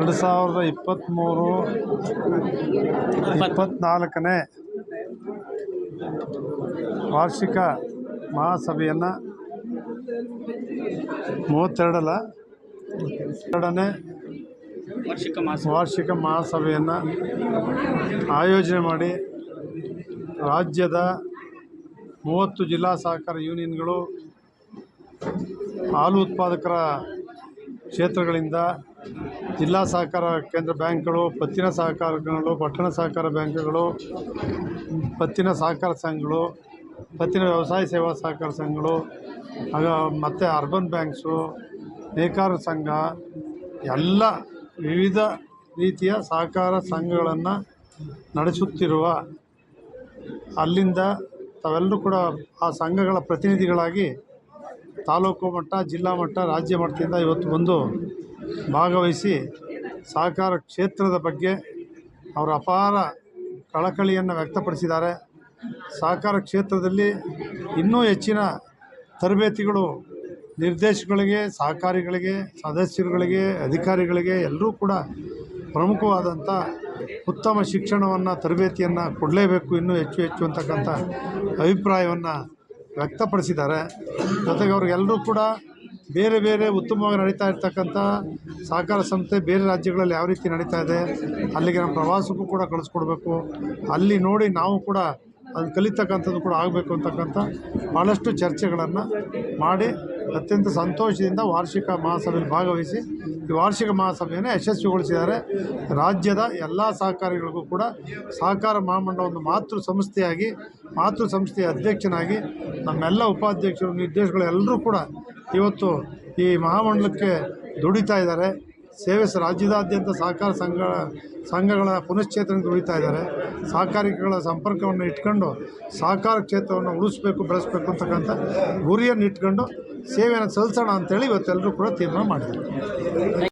ಎರಡು ಸಾವಿರದ ಇಪ್ಪತ್ತ್ಮೂರು ಇಪ್ಪತ್ತ್ನಾಲ್ಕನೇ ವಾರ್ಷಿಕ ಮಹಾಸಭೆಯನ್ನು ಮೂವತ್ತೆರಡಲ್ಲ ಎರಡನೇ ವಾರ್ಷಿಕ ವಾರ್ಷಿಕ ಮಹಾಸಭೆಯನ್ನು ಆಯೋಜನೆ ಮಾಡಿ ರಾಜ್ಯದ ಮೂವತ್ತು ಜಿಲ್ಲಾ ಸಹಕಾರ ಯೂನಿಯನ್ಗಳು ಹಾಲು ಉತ್ಪಾದಕರ ಕ್ಷೇತ್ರಗಳಿಂದ ಜಿಲ್ಲಾ ಸಹಕಾರ ಕೇಂದ್ರ ಬ್ಯಾಂಕ್ಗಳು, ಪತ್ತಿನ ಸಹಕಾರಗಳು, ಪಟ್ಟಣ ಸಹಕಾರ ಬ್ಯಾಂಕ್ಗಳು, ಪತ್ತಿನ ಸಹಕಾರ ಸಂಘಗಳು, ಪತ್ತಿನ ವ್ಯವಸಾಯ ಸೇವಾ ಸಹಕಾರ ಸಂಘಗಳು, ಆಗ ಮತ್ತು ಅರ್ಬನ್ ಬ್ಯಾಂಕ್ಸು, ನೇಕಾರ ಸಂಘ, ಎಲ್ಲ ವಿವಿಧ ರೀತಿಯ ಸಹಕಾರ ಸಂಘಗಳನ್ನು ನಡೆಸುತ್ತಿರುವ ಅಲ್ಲಿಂದ ತಾವೆಲ್ಲರೂ ಕೂಡ ಆ ಸಂಘಗಳ ಪ್ರತಿನಿಧಿಗಳಾಗಿ ತಾಲೂಕು ಮಟ್ಟ, ಜಿಲ್ಲಾ ಮಟ್ಟ, ರಾಜ್ಯ ಮಟ್ಟದಿಂದ ಇವತ್ತು ಬಂದು ಭಾಗವಹಿಸಿ ಸಹಕಾರ ಕ್ಷೇತ್ರದ ಬಗ್ಗೆ ಅವರ ಅಪಾರ ಕಳಕಳಿಯನ್ನು ವ್ಯಕ್ತಪಡಿಸಿದ್ದಾರೆ. ಸಹಕಾರ ಕ್ಷೇತ್ರದಲ್ಲಿ ಇನ್ನೂ ಹೆಚ್ಚಿನ ತರಬೇತಿಗಳು ನಿರ್ದೇಶಕಗಳಿಗೆ, ಸಹಕಾರಿಗಳಿಗೆ, ಸದಸ್ಯರುಗಳಿಗೆ, ಅಧಿಕಾರಿಗಳಿಗೆ ಎಲ್ಲರೂ ಕೂಡ ಪ್ರಮುಖವಾದಂಥ ಉತ್ತಮ ಶಿಕ್ಷಣವನ್ನು, ತರಬೇತಿಯನ್ನು ಕೊಡಲೇಬೇಕು ಇನ್ನೂ ಹೆಚ್ಚು ಹೆಚ್ಚು ಅಂತಕ್ಕಂಥ ಅಭಿಪ್ರಾಯವನ್ನು ವ್ಯಕ್ತಪಡಿಸಿದ್ದಾರೆ. ಜೊತೆಗೆ ಅವ್ರಿಗೆಲ್ಲರೂ ಕೂಡ ಬೇರೆ ಬೇರೆ ಉತ್ತಮವಾಗಿ ನಡೀತಾ ಇರ್ತಕ್ಕಂಥ ಸಹಕಾರ ಸಂಸ್ಥೆ ಬೇರೆ ರಾಜ್ಯಗಳಲ್ಲಿ ಯಾವ ರೀತಿ ನಡೀತಾ ಇದೆ, ಅಲ್ಲಿಗೆ ನಮ್ಮ ಪ್ರವಾಸಕ್ಕೂ ಕೂಡ ಕಳಿಸ್ಕೊಡ್ಬೇಕು. ಅಲ್ಲಿ ನೋಡಿ ನಾವು ಕೂಡ ಅಲ್ಲಿ ಕಲಿತಕ್ಕಂಥದ್ದು ಕೂಡ ಆಗಬೇಕು ಅಂತಕ್ಕಂಥ ಭಾಳಷ್ಟು ಚರ್ಚೆಗಳನ್ನು ಮಾಡಿ ಅತ್ಯಂತ ಸಂತೋಷದಿಂದ ವಾರ್ಷಿಕ ಮಹಾಸಭೆಯಲ್ಲಿ ಭಾಗವಹಿಸಿ ಈ ವಾರ್ಷಿಕ ಮಹಾಸಭೆಯನ್ನು ಯಶಸ್ವಿಗೊಳಿಸಿದ್ದಾರೆ. ರಾಜ್ಯದ ಎಲ್ಲ ಸಹಕಾರಿಗಳಿಗೂ ಕೂಡ ಸಹಕಾರ ಮಹಾಮಂಡಲ ಒಂದು ಮಾತೃ ಸಂಸ್ಥೆಯಾಗಿ, ಮಾತೃ ಸಂಸ್ಥೆಯ ಅಧ್ಯಕ್ಷನಾಗಿ ನಮ್ಮೆಲ್ಲ ಉಪಾಧ್ಯಕ್ಷರು, ನಿರ್ದೇಶಕರು ಎಲ್ಲರೂ ಕೂಡ ಇವತ್ತು ಈ ಮಹಾಮಂಡಲಕ್ಕೆ ದುಡಿತಾ ಇದ್ದಾರೆ. ಸೇವೆ ರಾಜ್ಯದಾದ್ಯಂತ ಸಹಕಾರ ಸಂಘ ಸಂಘಗಳ ಪುನಶ್ಚೇತನಕ್ಕೆ ದುಡಿತಾ ಇದ್ದಾರೆ. ಸಹಕಾರಿಗಳ ಸಂಪರ್ಕವನ್ನು ಇಟ್ಕೊಂಡು ಸಹಕಾರ ಕ್ಷೇತ್ರವನ್ನು ಉಳಿಸ್ಬೇಕು, ಬೆಳೆಸಬೇಕು ಅಂತಕ್ಕಂಥ ಗುರಿಯನ್ನು ಇಟ್ಕೊಂಡು ಸೇವೆಯನ್ನು ಸಲ್ಲಿಸೋಣ ಅಂತೇಳಿ ಇವತ್ತೆಲ್ಲರೂ ಕೂಡ ತೀರ್ಮಾನ ಮಾಡಿದ್ದಾರೆ.